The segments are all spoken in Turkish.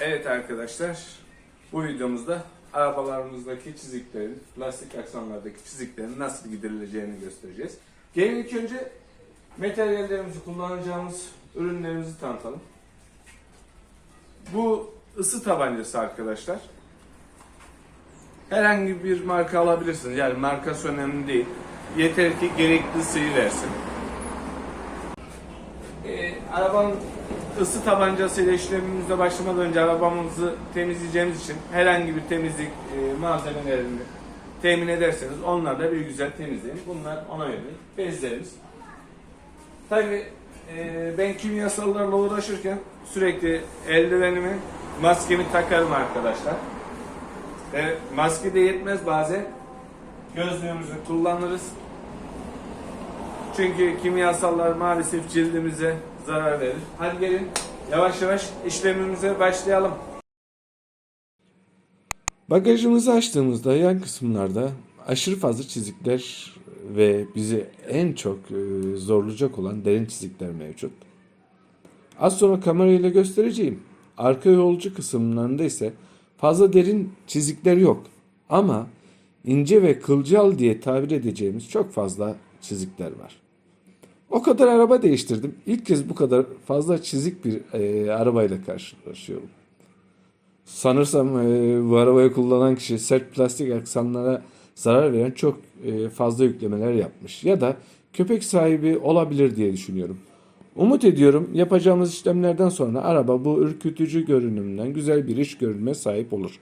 Evet arkadaşlar, bu videomuzda arabalarımızdaki çiziklerin, plastik aksamlardaki çiziklerin nasıl giderileceğini göstereceğiz. Gelin ilk önce materyallerimizi kullanacağımız ürünlerimizi tanıtalım. Bu ısı tabancası arkadaşlar. Herhangi bir marka alabilirsiniz. Yani markası önemli değil. Yeter ki gerekli ısıyı versin. Ee, arabanın ısı tabancasıyla işlemimize başlamadan önce arabamızı temizleyeceğimiz için herhangi bir temizlik e, malzemelerini temin ederseniz onlarla bir güzel temizleyin. Bunlar ona yönelik bezlerimiz. Tabi ben kimyasallarla uğraşırken sürekli eldivenimi, maskemi takarım arkadaşlar. Ve maske de yetmez bazen gözlüğümüzü kullanırız. Çünkü kimyasallar maalesef cildimize zarar verir. Hadi gelin yavaş yavaş işlemimize başlayalım. Bagajımızı açtığımızda yan kısımlarda aşırı fazla çizikler ve bizi en çok e, zorlayacak olan derin çizikler mevcut. Az sonra kamerayla göstereceğim. Arka yolcu kısımlarında ise fazla derin çizikler yok. Ama ince ve kılcal diye tabir edeceğimiz çok fazla çizikler var. O kadar araba değiştirdim. İlk kez bu kadar fazla çizik bir e, arabayla karşılaşıyorum. Sanırsam e, bu arabayı kullanan kişi sert plastik aksamlara zarar veren çok e, fazla yüklemeler yapmış. Ya da köpek sahibi olabilir diye düşünüyorum. Umut ediyorum yapacağımız işlemlerden sonra araba bu ürkütücü görünümden güzel bir iç görünüme sahip olur.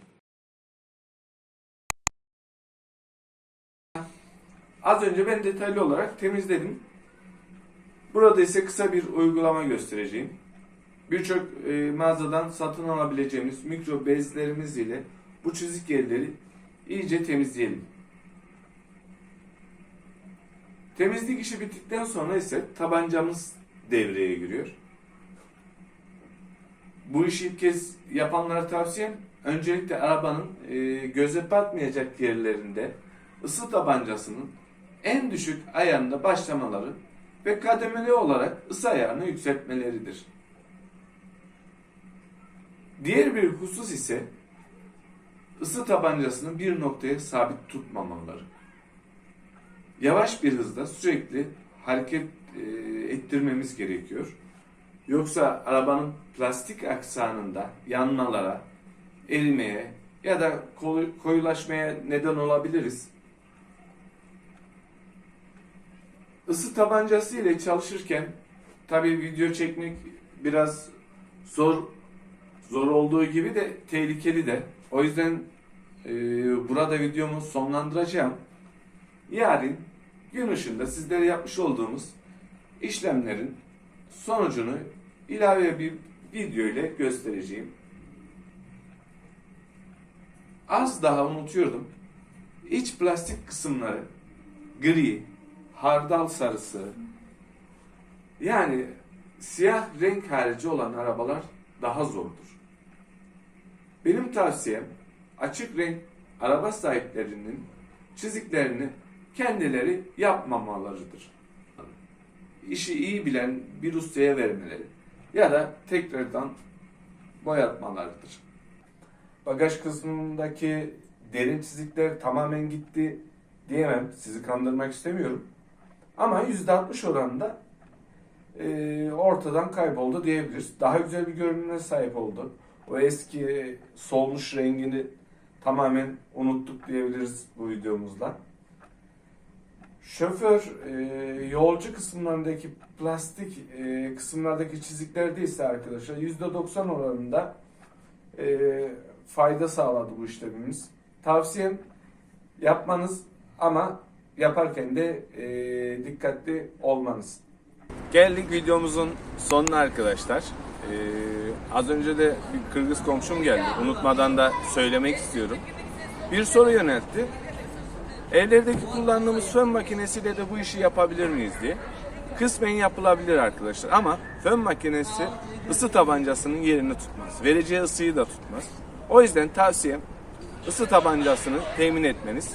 Az önce ben detaylı olarak temizledim. Burada ise kısa bir uygulama göstereceğim. Birçok e, mağazadan satın alabileceğimiz mikro bezlerimiz ile bu çizik yerleri iyice temizleyelim. Temizlik işi bittikten sonra ise tabancamız devreye giriyor. Bu işi ilk kez yapanlara tavsiyem öncelikle arabanın e, göze batmayacak yerlerinde ısı tabancasının en düşük ayarında başlamaları ve kademeli olarak ısı ayarını yükseltmeleridir. Diğer bir husus ise ısı tabancasını bir noktaya sabit tutmamaları. Yavaş bir hızda sürekli hareket e, ettirmemiz gerekiyor. Yoksa arabanın plastik aksanında yanmalara, erimeye ya da koyu- koyulaşmaya neden olabiliriz. Isı tabancası ile çalışırken tabii video çekmek biraz zor zor olduğu gibi de tehlikeli de. O yüzden e, burada videomu sonlandıracağım. Yarın gün ışığında sizlere yapmış olduğumuz işlemlerin sonucunu ilave bir video ile göstereceğim. Az daha unutuyordum. İç plastik kısımları gri, hardal sarısı yani siyah renk harici olan arabalar daha zordur. Benim tavsiyem açık renk araba sahiplerinin çiziklerini kendileri yapmamalarıdır. İşi iyi bilen bir ustaya vermeleri ya da tekrardan boyatmalarıdır. Bagaj kısmındaki derin çizikler tamamen gitti diyemem. Sizi kandırmak istemiyorum. Ama %60 oranında e, ortadan kayboldu diyebiliriz. Daha güzel bir görünüme sahip oldu. O eski solmuş rengini tamamen unuttuk diyebiliriz bu videomuzda. Şoför e, yolcu kısımlarındaki plastik e, kısımlardaki çiziklerde ise arkadaşlar %90 oranında e, fayda sağladı bu işlemimiz. Tavsiyem yapmanız ama yaparken de e, dikkatli olmanız. Geldik videomuzun sonuna arkadaşlar. Ee, az önce de bir Kırgız komşum geldi. Unutmadan da söylemek istiyorum. Bir soru yöneltti. Evlerdeki kullandığımız fön makinesiyle de bu işi yapabilir miyiz diye. Kısmen yapılabilir arkadaşlar ama fön makinesi ısı tabancasının yerini tutmaz. Vereceği ısıyı da tutmaz. O yüzden tavsiyem ısı tabancasını temin etmeniz.